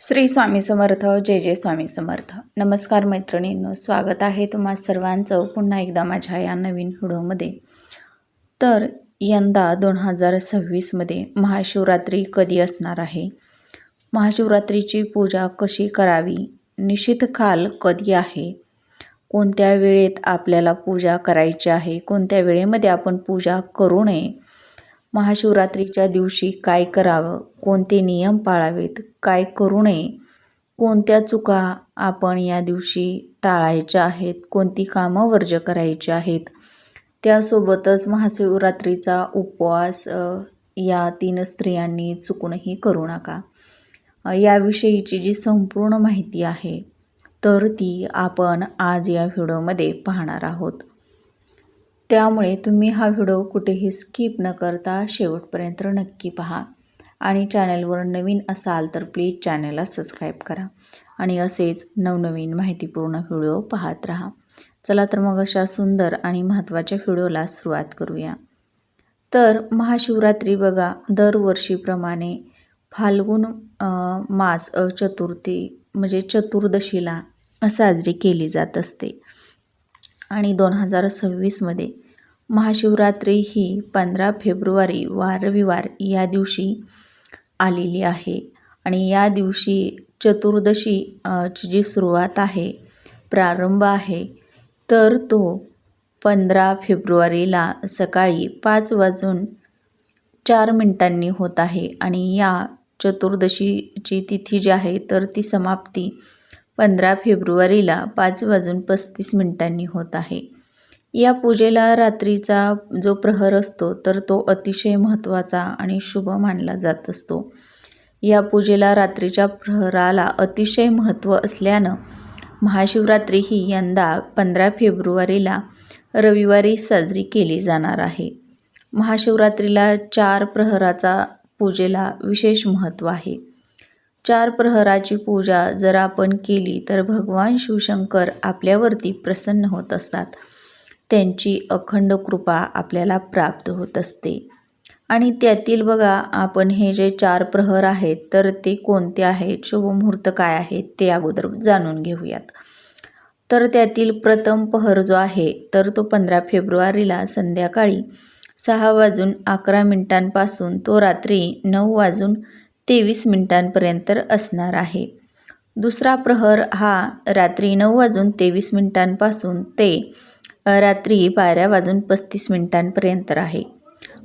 श्री स्वामी समर्थ जय जय स्वामी समर्थ. नमस्कार मैत्रिणींनो स्वागत आहे तुम्हा सर्वांचं पुन्हा एकदा माझ्या या नवीन व्हिडिओमध्ये. तर यंदा दोन हजार सव्वीसमध्ये महाशिवरात्री कधी असणार आहे? महाशिवरात्रीची पूजा कशी करावी? निश्चित काल कधी आहे? कोणत्या वेळेत आपल्याला पूजा करायची आहे? कोणत्या वेळेमध्ये आपण पूजा करू नये? महाशिवरात्रीच्या दिवशी काय करावं? कोणते नियम पाळावेत? काय करू नये? कोणत्या चुका आपण या दिवशी टाळायच्या आहेत? कोणती कामं वर्ज करायची आहेत? त्यासोबतच महाशिवरात्रीचा उपवास या तीन स्त्रियांनी चुकूनही करू नका. याविषयीची जी संपूर्ण माहिती आहे तर ती आपण आज या व्हिडिओमध्ये पाहणार आहोत. त्यामुळे तुम्ही हा व्हिडिओ कुठेही स्किप न करता शेवटपर्यंत नक्की पहा. आणि चॅनलवर नवीन असाल तर प्लीज चॅनलला सबस्क्राईब करा. आणि असेच नवनवीन माहितीपूर्ण व्हिडिओ पाहत राहा. चला तर मग अशा सुंदर आणि महत्त्वाच्या व्हिडिओला सुरुवात करूया. तर महाशिवरात्री बघा दरवर्षीप्रमाणे फाल्गुन मास चतुर्थी म्हणजे चतुर्दशीला साजरी केली जात असते. आणि दोन हजार सव्वीसमध्ये महाशिवरात्री ही पंधरा फेब्रुवारी वार रविवार या दिवशी आलेली आहे. आणि या दिवशी चतुर्दशी ची जी सुरुवात आहे प्रारंभ आहे तर तो पंधरा फेब्रुवारीला सकाळी पाच वाजून चार मिनिटांनी होत आहे. आणि या चतुर्दशीची तिथी जी आहे तर ती समाप्ती पंधरा फेब्रुवारीला पाच वाजून पस्तीस मिनिटांनी होत आहे. या पूजेला रात्रीचा जो प्रहर असतो तर तो अतिशय महत्त्वाचा आणि शुभ मानला जात असतो. या पूजेला रात्रीच्या प्रहराला अतिशय महत्त्व असल्यानं महाशिवरात्री ही यंदा पंधरा फेब्रुवारीला रविवारी साजरी केली जाणार आहे. महाशिवरात्रीला चार प्रहराचा पूजेला विशेष महत्त्व आहे. चार प्रहराची पूजा जर आपण केली तर भगवान शिवशंकर आपल्यावरती प्रसन्न होत असतात. त्यांची अखंड कृपा आपल्याला प्राप्त होत असते. आणि त्यातील बघा आपण हे जे चार प्रहर आहेत तर ते कोणते आहेत? शुभमुहूर्त काय आहेत ते अगोदर जाणून घेऊयात. तर त्यातील प्रथम पहर जो आहे तर तो पंधरा फेब्रुवारीला संध्याकाळी सहा वाजून अकरा मिनिटांपासून तो रात्री नऊ वाजून तेवीस मिनिटांपर्यंत असणार आहे. दुसरा प्रहर हा रात्री नऊ वाजून तेवीस मिनिटांपासून ते रात्री बारा वाजून पस्तीस मिनिटांपर्यंत आहे.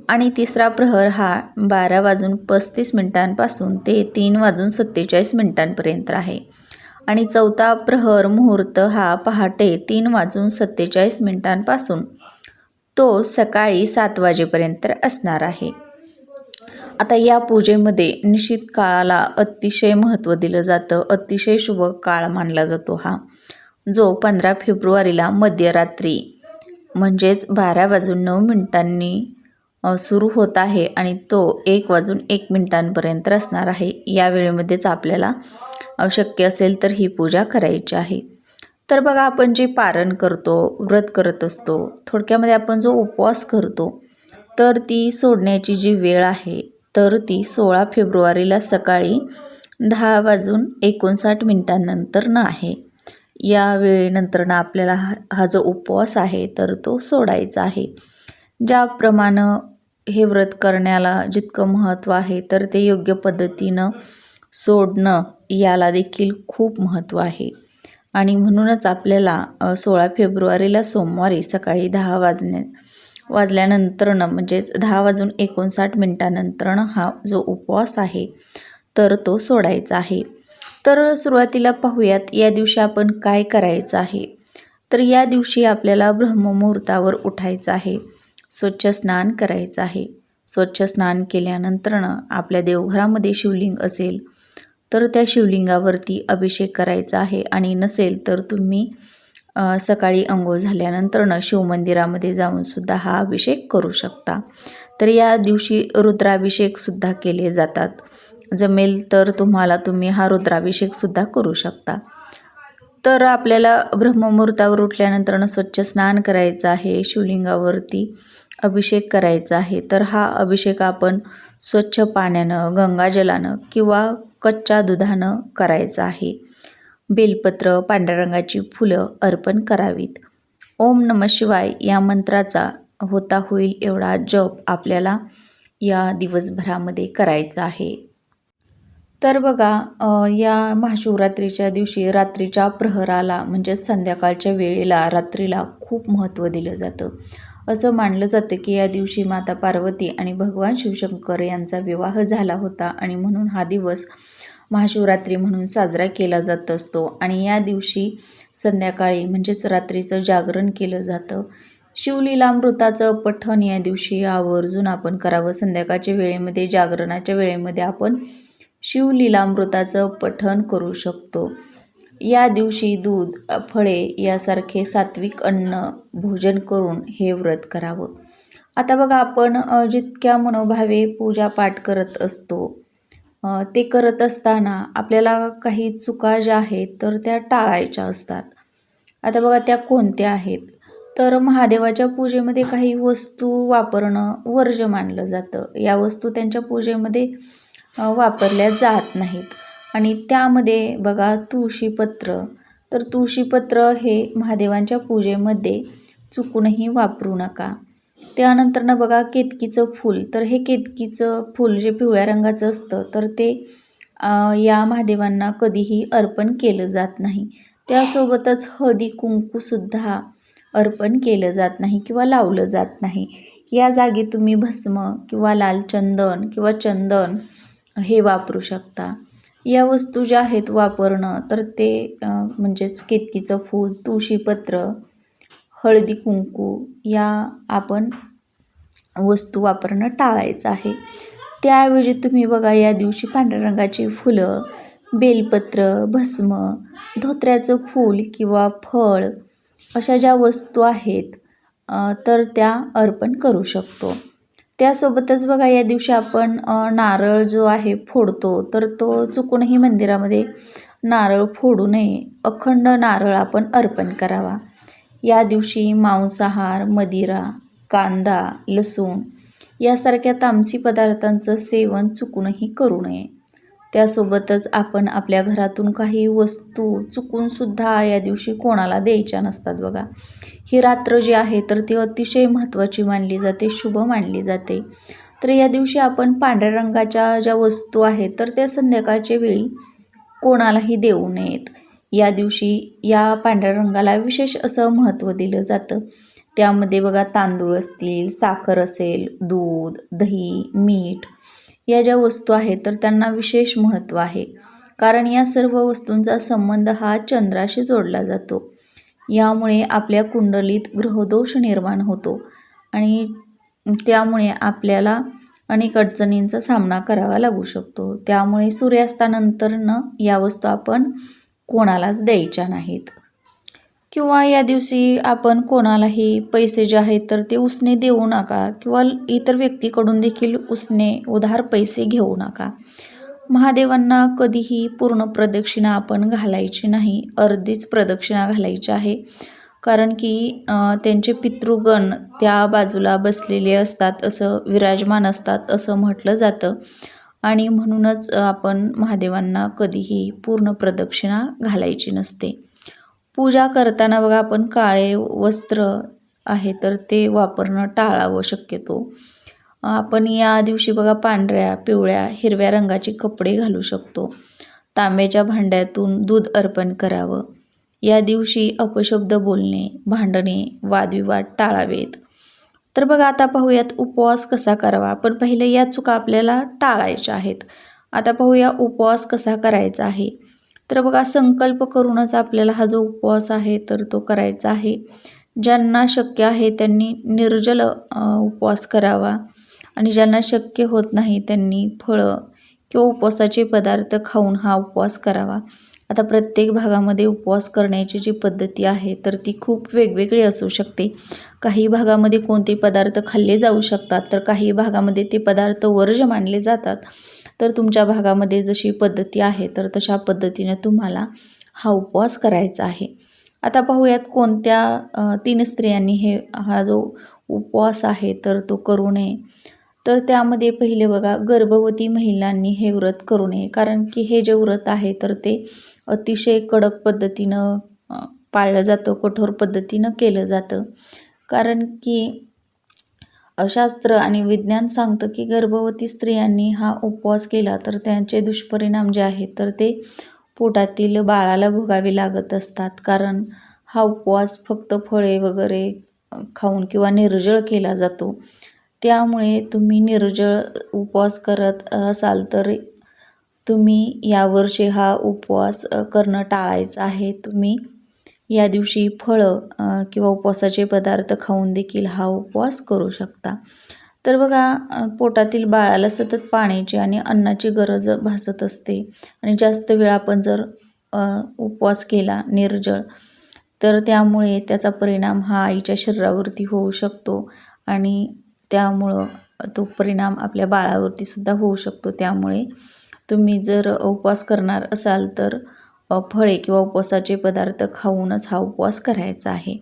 आणि तिसरा प्रहर हा बारा वाजून पस्तीस मिनिटांपासून ते तीन वाजून सत्तेचाळीस मिनिटांपर्यंत आहे. आणि चौथा प्रहर मुहूर्त हा पहाटे तीन वाजून सत्तेचाळीस मिनिटांपासून तो सकाळी सात वाजेपर्यंत असणार आहे. आता या पूजेमध्ये निश्चित काळाला अतिशय महत्त्व दिलं जातं. अतिशय शुभ काळ मानला जातो हा. जो पंधरा फेब्रुवारीला मध्यरात्री म्हणजेच बारा वाजून नऊ मिनिटांनी सुरू होत आहे आणि तो एक वाजून एक मिनिटांपर्यंत असणार आहे. या वेळेमध्येच आपल्याला शक्य असेल तर ही पूजा करायची आहे. तर बघा आपण जे पारण करतो व्रत करत असतो थोडक्यामध्ये आपण जो उपवास करतो तर ती सोडण्याची जी वेळ आहे तर ती सोळा फेब्रुवारीला सकाळी दहा वाजून एकोणसाठ मिनिटांनंतरनं आहे. या वेळेनंतरनं आपल्याला हा हा जो उपवास आहे तर तो सोडायचा आहे. ज्याप्रमाणे हे व्रत करण्याला जितकं महत्त्व आहे तर ते योग्य पद्धतीनं सोडणं याला देखील खूप महत्त्व आहे. आणि म्हणूनच आपल्याला सोळा फेब्रुवारीला सोमवारी सकाळी दहा वाजण्या वाजल्यानंतरनं म्हणजेच दहा वाजून एकोणसाठ मिनिटानंतरनं हा जो उपवास आहे तर तो सोडायचा आहे. तर सुरुवातीला पाहूयात या दिवशी आपण काय करायचं आहे? तर या दिवशी आपल्याला ब्रह्ममुहूर्तावर उठायचं आहे. स्वच्छ स्नान करायचं आहे. स्वच्छ स्नान केल्यानंतरनं आपल्या देवघरामध्ये शिवलिंग असेल तर त्या शिवलिंगावरती अभिषेक करायचा आहे. आणि नसेल तर तुम्ही सकाळी अंघोळ झाल्यानंतरनं शिवमंदिरामध्ये जाऊन सुद्धा हा अभिषेक करू शकता. तर या दिवशी रुद्राभिषेकसुद्धा केले जातात. जमेल तर तुम्हाला तुम्ही हा रुद्राभिषेकसुद्धा करू शकता. तर आपल्याला ब्रह्ममुहूर्तावर उठल्यानंतरनं स्वच्छ स्नान करायचं आहे शिवलिंगावरती अभिषेक करायचा आहे. तर हा अभिषेक आपण स्वच्छ पाण्यानं गंगाजलानं किंवा कच्च्या दुधानं करायचा आहे. बेलपत्र पांढऱ्या रंगाची फुलं अर्पण करावीत. ओम नम शिवाय या मंत्राचा होता होईल एवढा जप आपल्याला या दिवसभरामध्ये करायचा आहे. तर बघा या महाशिवरात्रीच्या दिवशी रात्रीच्या प्रहराला म्हणजे संध्याकाळच्या वेळेला रात्रीला खूप महत्त्व दिलं जातं. असं मानलं जातं की या दिवशी माता पार्वती आणि भगवान शिवशंकर यांचा विवाह झाला होता आणि म्हणून हा दिवस महाशिवरात्री म्हणून साजरा केला जात असतो आणि या दिवशी संध्याकाळी म्हणजेच रात्रीचं जागरण केलं जातं. शिवलीलामृताचं पठण या दिवशी आवर्जून आपण करावं. संध्याकाळच्या वेळेमध्ये जागरणाच्या वेळेमध्ये आपण शिवलीलामृताचं पठण करू शकतो. या दिवशी दूध फळे यासारखे सात्विक अन्न भोजन करून हे व्रत करावं. आता बघा आपण जितक्या मनोभावे पूजा पाठ करत असतो ते करत असताना आपल्याला काही चुका ज्या आहेत तर त्या टाळायच्या असतात. आता बघा त्या कोणत्या आहेत? तर महादेवाच्या पूजेमध्ये काही वस्तू वापरणं वर्ज्य मानलं जातं. या वस्तू त्यांच्या पूजेमध्ये वापरल्या जात नाहीत. आणि त्यामध्ये बघा तुळशीपत्र. तर तुळशीपत्र हे महादेवांच्या पूजेमध्ये चुकूनही वापरू नका. त्यानंतरनं बघा केतकीचं फूल. तर हे केतकीचं फूल जे पिवळ्या रंगाचं असतं तर ते या महादेवांना कधीही अर्पण केलं जात नाही. त्यासोबतच हळदी कुंकूसुद्धा अर्पण केलं जात नाही किंवा लावलं जात नाही. या जागी तुम्ही भस्म किंवा लाल चंदन किंवा चंदन हे वापरू शकता. या वस्तू ज्या आहेत वापरणं तर ते म्हणजेच केतकीचं फूल तुळशीपत्र हळदी कुंकू या आपण वस्तू वापरणं टाळायचं आहे. त्याऐवजी तुम्ही बघा या दिवशी पांढऱ्या रंगाची फुलं बेलपत्र भस्म धोत्र्याचं फूल किंवा फळ अशा ज्या वस्तू आहेत तर त्या अर्पण करू शकतो. त्यासोबतच बघा या दिवशी आपण नारळ जो आहे फोडतो तर तो चुकूनही मंदिरामध्ये नारळ फोडू नये. अखंड नारळ आपण अर्पण करावा. या दिवशी मांसाहार मदिरा कांदा लसूण यासारख्या तामसी पदार्थांचं सेवन चुकूनही करू नये. त्यासोबतच आपण आपल्या घरातून काही वस्तू चुकूनसुद्धा या दिवशी कोणाला द्यायच्या नसतात बघा. ही रात्र जी आहे तर ती अतिशय महत्त्वाची मानली जाते शुभ मानली जाते. तर या दिवशी आपण पांढऱ्या रंगाच्या ज्या वस्तू आहेत तर त्या संध्याकाळच्या वेळी कोणालाही देऊ नयेत. या दिवशी या पांढऱ्या रंगाला विशेष असं महत्त्व दिलं जातं. त्यामध्ये बघा तांदूळ असतील साखर असेल दूध दही मीठ या ज्या वस्तू आहेत तर त्यांना विशेष महत्त्व आहे. कारण या सर्व वस्तूंचा संबंध हा चंद्राशी जोडला जातो. यामुळे आपल्या कुंडलीत ग्रहदोष निर्माण होतो आणि त्यामुळे आपल्याला अनेक अडचणींचा सामना करावा लागू शकतो. त्यामुळे सूर्यास्तानंतरनं या वस्तू आपण कोणालाच द्यायच्या नाहीत. किंवा या दिवशी आपण कोणालाही पैसे जे आहेत तर ते उसने देऊ नका किंवा इतर व्यक्तीकडून देखील उसने उधार पैसे घेऊ नका. महादेवांना कधीही पूर्ण प्रदक्षिणा आपण घालायची नाही अर्धीच प्रदक्षिणा घालायची आहे. कारण की त्यांचे पितृगण त्या बाजूला बसलेले असतात असं विराजमान असतात असं म्हटलं जातं. आणि म्हणूनच आपण महादेवांना कधीही पूर्ण प्रदक्षिणा घालायची नसते. पूजा करताना बघा आपण काळे वस्त्र आहे तर ते वापरणं टाळावं शक्यतो. आपण या दिवशी बघा पांढऱ्या पिवळ्या हिरव्या रंगाचे कपडे घालू शकतो. तांब्याच्या भांड्यातून दूध अर्पण करावं. या दिवशी अपशब्द बोलणे भांडणे वादविवाद टाळावेत. तर बघा आता पाहूयात उपवास कसा करावा. पण पहिले या चुका आपल्याला टाळायच्या आहेत. आता पाहूया उपवास कसा करायचा आहे. तर बघा संकल्प करूनच आपल्याला हा जो उपवास आहे तर तो करायचा आहे. ज्यांना शक्य आहे त्यांनी निर्जल उपवास करावा. आणि ज्यांना शक्य होत नाही त्यांनी फळं किंवा उपवासाचे पदार्थ खाऊन हा उपवास करावा. आता प्रत्येक भागामध्ये उपवास करण्याची जी पद्धती आहे तर ती खूप वेगवेगळी असू शकते. काही भागामध्ये कोणते पदार्थ खाल्ले जाऊ शकतात तर काही भागामध्ये ते पदार्थ वर्ज्य मानले जातात. तर तुमच्या भागामध्ये जशी पद्धती आहे तर तशा पद्धतीने तुम्हाला हा उपवास करायचा आहे. आता पाहूयात कोणत्या तीन स्त्रियांनी हे हा जो उपवास आहे तर तो करू नये. तर त्यामध्ये पहिले बघा गर्भवती महिलांनी हे व्रत करू नये. कारण की हे जे व्रत आहे तर ते अतिशय कडक पद्धतीनं पाळलं जातं कठोर पद्धतीनं केलं जातं. कारण की शास्त्र आणि विज्ञान सांगतं की गर्भवती स्त्रियांनी हा उपवास केला तर त्यांचे दुष्परिणाम जे आहेत तर ते पोटातील बाळाला भोगावे लागत असतात. कारण हा उपवास फक्त फळे वगैरे खाऊन किंवा निर्जळ केला जातो. त्यामुळे तुम्ही निर्जळ उपवास करत असाल तर तुम्ही यावर्षी हा उपवास करणं टाळायचं आहे. तुम्ही या दिवशी फळं किंवा उपवासाचे पदार्थ खाऊन देखील हा उपवास करू शकता. तर बघा पोटातील बाळाला सतत पाण्याची आणि अन्नाची गरज भासत असते. आणि जास्त वेळ आपण जर उपवास केला निर्जळ तर त्यामुळे त्याचा परिणाम हा आईच्या शरीरावरती होऊ शकतो. आणि त्यामुळं तो परिणाम आपल्या बाळावरती सुद्धा होऊ शकतो. त्यामुळे तुम्ही जर उपवास करणार असाल तर फळे किंवा उपवासाचे पदार्थ खाऊनच हा उपवास करायचा आहे.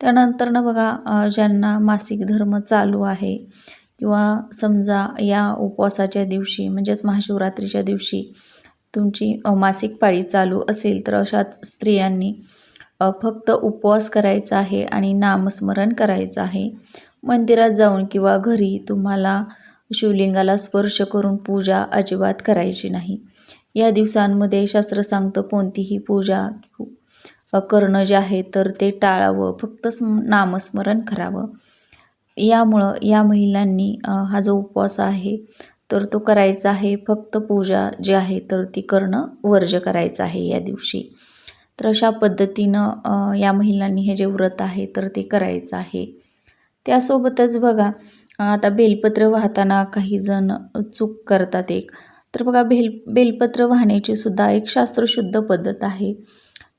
त्यानंतर ना बघा ज्यांना मासिक धर्म चालू आहे किंवा समजा या उपवासाच्या दिवशी म्हणजेच महाशिवरात्रीच्या दिवशी तुमची मासिक पाळी चालू असेल तर अशा स्त्रियांनी फक्त उपवास करायचा आहे आणि नामस्मरण करायचं आहे. मंदिरात जाऊन किंवा घरी तुम्हाला शिवलिंगाला स्पर्श करून पूजा अजिबात करायची नाही. या दिवसांमध्ये शास्त्र सांगतं कोणतीही पूजा करणं जे आहे तर ते टाळावं फक्त स्म नामस्मरण करावं. यामुळं या महिलांनी हा जो उपवास आहे तर तो करायचा आहे फक्त पूजा जी आहे तर ती करणं वर्ज करायचं आहे या दिवशी. तर अशा पद्धतीनं या महिलांनी हे जे व्रत आहे तर ते करायचं आहे. त्यासोबतच बघा आता बेलपत्र वाहताना काही जण चूक करतात एक. तर बघा बेल बेलपत्र वाहण्याची सुद्धा एक शास्त्रशुद्ध पद्धत आहे.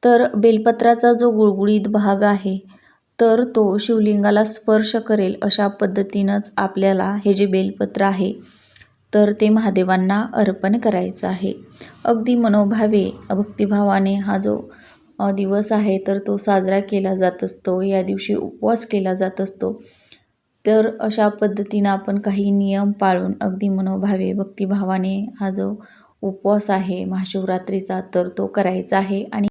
तर बेलपत्राचा जो गुळगुळीत भाग आहे तर तो शिवलिंगाला स्पर्श करेल अशा पद्धतीनंच आपल्याला हे जे बेलपत्र आहे तर ते महादेवांना अर्पण करायचं आहे. अगदी मनोभावे भक्तिभावाने हा जो दिवस आहे तर तो साजरा केला जात असतो या दिवशी उपवास केला जात असतो. तर अशा पद्धतीनं आपण काही नियम पाळून अगदी मनोभावे भक्तिभावाने हा जो उपवास आहे महाशिवरात्रीचा तर तो करायचा आहे. आणि